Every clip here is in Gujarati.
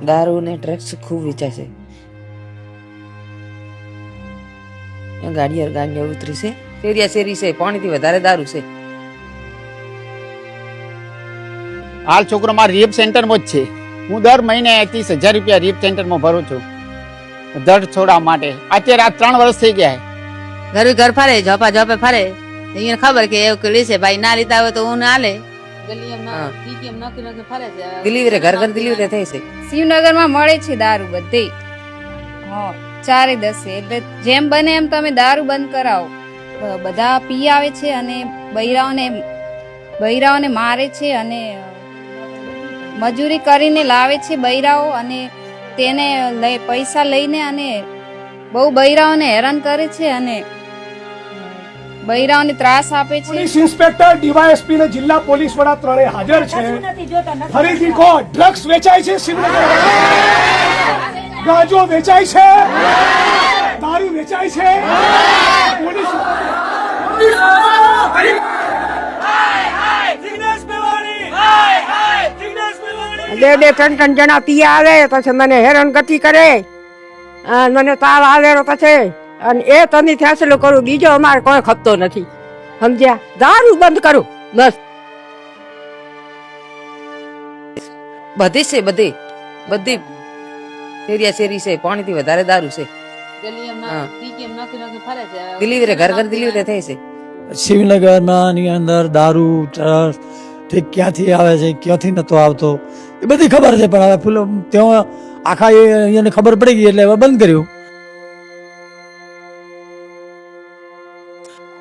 દારૂ ને ડ્રગ્સ ખૂબ વેચાય છે. ગાડીયર ગાડીઓ ઉતરી છે. શેરિયા શેરી છે પાણીથી વધારે દારૂ છે. હાલ છોકરો મારા રેપ સેન્ટરમાં જ છે. હું દર મહિને ત્રીસ હજાર રૂપિયા રેપ સેન્ટરમાં ભરું છું. દર છોડવા માટે. અત્યારે આ ત્રણ વર્ષ થઈ ગયા ઘર ઘર ફરે ઝોપા ઝોપે ફરે. અહીંયા ખબર કે એવું કરી છે ભાઈ ના લીધા હોય તો હું ના લે. ગલી એમ હા. ટીકી એમ નોકી નોકી ફરે છે. ડિલિવરી ઘર ઘર ડિલિવરી થઈ છે. શિવનગરમાં મળે છે દારૂ બધી. હા ચારે દસે. એટલે જેમ બને એમ તમે દારૂ બંધ કરાવો. બધા પી આવે છે અને બૈરાઓને બૈરાઓને મારે છે અને મજૂરી કરીને લાવે છે બૈરાઓ અને તેને લઈ પૈસા લઈને અને બહુ બૈરાઓને હેરાન કરે છે અને બૈરાઓને ત્રાસ આપે છે. પોલીસ ઇન્સ્પેક્ટર ડીવાયએસપી ને જિલ્લા પોલીસ વડા ત્રણે હાજર છે. ફરીથી કહો ડ્રગ્સ વેચાય છે શિવનગર. ગાંજો વેચાય છે. દારૂ વેચાય છે. પોલીસ બે બે ત્રણ ત્રણ જણા પી આવે પછી મને હેરાન ગતિ કરે મને તાવ આવે પછી. અને એ તને ફેસલો કરું બીજો અમારે કોઈ ખપતો નથી. સમજ્યા? દારૂ બંધ કરું બસ. બધી છે બધી. બધી શેરિયા શેરી છે પાણીથી વધારે દારૂ છે. ડિલિવરી ઘર ઘર ડિલિવરી થઈ છે. શિવનગરમાં ની અંદર દારૂ ચરસ ઠીક ક્યાંથી આવે છે ક્યાંથી નતો આવતો એ બધી ખબર છે પણ હવે ફૂલ ત્યાં આખા એને ખબર પડી ગઈ એટલે હવે બંધ કર્યું.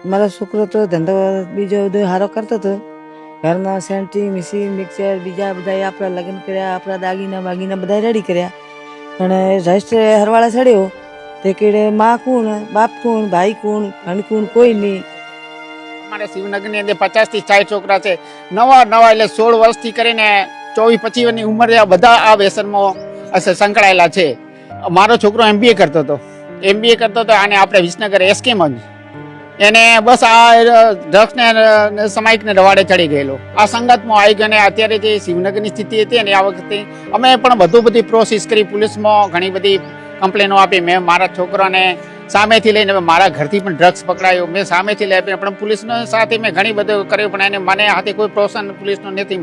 મારો છોકરો તો ધંધો બીજો બધો સારો કરતો હતો. ઘરના સેન્ટી મિશીન મિક્સર, બીજા બધા આપણા લગ્ન કર્યા, આપણા દાગીના બાગીના બધા રેડી કર્યા. પણ રજિસ્ટર હરવાળા ચડ્યો. તે કેડે માં કોણ, બાપ કોણ, ભાઈ કોણ, ભણ કોણ, કોઈ નહીં. અમારે શિવનગરની અંદર પચાસથી સાઠ છોકરા છે. નવા નવા એટલે સોળ વર્ષથી કરીને ચોવીસ પચીસની ઉંમરે આ બધા આ વ્યસનમાં સંકળાયેલા છે. મારો છોકરો એમબીએ કરતો હતો. એમબીએ કરતો હતો અને આપણે વિસનગર એસકેમાં જ. એને બસ આ ડ્રગ્સ ને સમાયિક ને રવાડે ચડી ગયેલો. આ સંગતમાં આવી ગયો અને અત્યારે જે શિવનગરની સ્થિતિ હતી ને આ વખતે અમે પણ બધું બધી પ્રોસેસ કરી, પોલીસમાં ઘણી બધી કમ્પ્લેનો આપી. મેં મારા છોકરાને સામેથી લઈને મારા ઘરથી પણ ડ્રગ્સ પકડાયો. મેં સામેથી લઈ આપી પણ પોલીસનો સાથે મેં ઘણી બધું કર્યું, પણ એને મને હાથે કોઈ પ્રોત્સાહન પોલીસનો નથી.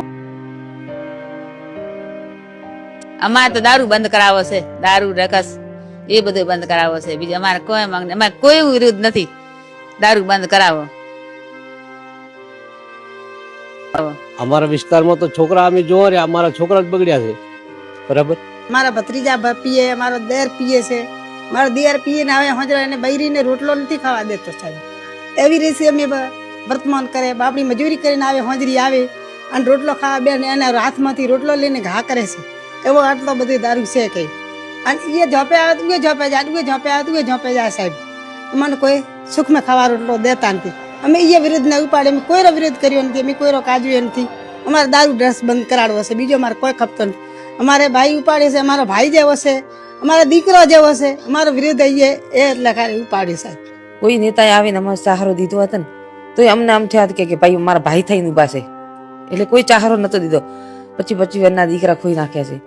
અમારે તો દારૂ બંધ કરાવો છે. દારૂ, રકસ, એ બધું બંધ કરાવો છે. બીજું અમારે કોઈ માંગ અમારે કોઈ વિરુદ્ધ નથી. દારૂ બંધ કરાવો. અમારા વિસ્તારમાં તો છોકરા અમે જોવા રહ્યા અમારા છોકરા જ બગડ્યા છે. બરાબર? મારા ભત્રીજા પીએ મારો દેર પીએ છે. મારો દિયર પીએ ને હવે હજરા એને બૈરીને રોટલો નથી ખાવા દેતો સાહેબ. એવી રીતે અમે વર્તમાન કરે બાપડી મજૂરી કરીને આવે હોજરી આવે અને રોટલો ખાવા બે ને એના હાથમાંથી રોટલો લઈને ઘા કરે છે. એવો આટલો બધો દારૂ છે કઈ અને એ ઝોપે આવે તો એ ઝોપે જાય એ ઝોપે આવે તો એ ઝોપે જાય સાહેબ. મને કોઈ સુખમાં ખાવા રોટલો દેતા નથી. અમે એ વિરુદ્ધને ઉપાડે અમે કોઈનો વિરોધ કર્યો નથી, અમે કોઈનો કાજ્યો નથી. અમારે દારૂ ડ્રેસ બંધ કરાડવો છે, બીજો અમારે કોઈ ખપતો નથી. અમારે ભાઈ ઉપાડે છે, અમારો ભાઈ જેવો છે, અમારો દીકરો જેવો છે, અમારો વિરુદ્ધ આવીએ એ એટલે ખાલી ઉપાડી સાહેબ. કોઈ નેતાએ આવીને અમારે સહારો દીધો હતો ને તો અમને આમ થયા કે ભાઈ મારા ભાઈ થઈને ઊભા છે. એટલે કોઈ ચાહરો નતો દીધો. પછી પછી એના દીકરા ખોઈ નાખ્યા છે.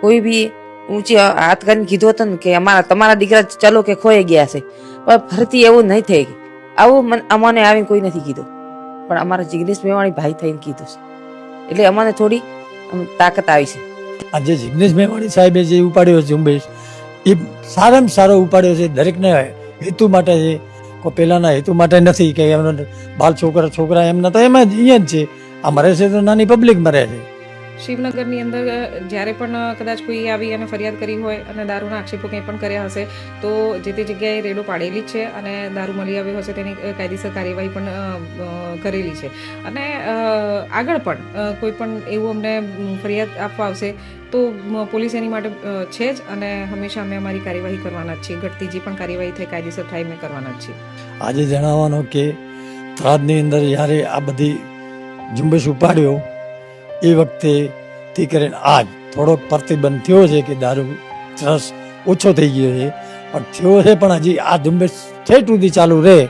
કોઈ બી ઊંચી હાથ કરીને કીધું હતું ને કે અમારા તમારા દીકરા ચલો કે ખોઈ ગયા છે. પણ ફરતી એવું નહીં થઈ આવું મને અમને આવીને કોઈ નથી કીધું. પણ અમારા જિગ્નેશ મેવાણી ભાઈ થઈને કીધું છે. એટલે અમને થોડી તાકાત આવી છે. આજે જિગ્નેશ મેવાણી સાહેબે જે ઉપાડ્યો છે ઝુંબેશ, એ સારામાં સારો ઉપાડ્યો છે દરેકને હેતુ માટે છે. કોઈ પહેલાના હેતુ માટે નથી કે એમનો બાલ છોકરા છોકરા એમના તો એમ જ અહીંયા જ છે. આ મરે છે તો નાની પબ્લિક મરે છે. શિવનગરની અંદર જ્યારે પણ કદાચ કોઈ આવી અને ફરિયાદ કરી હોય અને દારૂના આક્ષેપો કંઈ પણ કર્યા હશે, તો જે તે જગ્યાએ રેડો પાડેલી જ છે અને દારૂ મળી આવ્યો હશે તેની કાયદેસર કાર્યવાહી પણ કરેલી છે. અને આગળ પણ કોઈ પણ એવું અમને ફરિયાદ આપવા આવશે, તો પોલીસ એની માટે છે જ અને હંમેશા અમે અમારી કાર્યવાહી કરવાના જ છીએ. ઘટતી જે પણ કાર્યવાહી થાય, કાયદેસર થાય, અમે કરવાના જ છીએ. આજે જણાવવાનો કે થરાદની અંદર જ્યારે આ બધી ઝુંબેશ ઉપાડ્યો એ વખતે થી કરીને આજ થોડોક પ્રતિબંધ થયો છે કે દારૂ ત્રસ ઓછો થઈ ગયો છે. પણ થયો છે પણ હજી આ ઝુંબેશ ઠેઠ સુધી ચાલુ રહે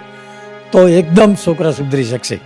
તો એકદમ છોકરા સુધરી શકશે.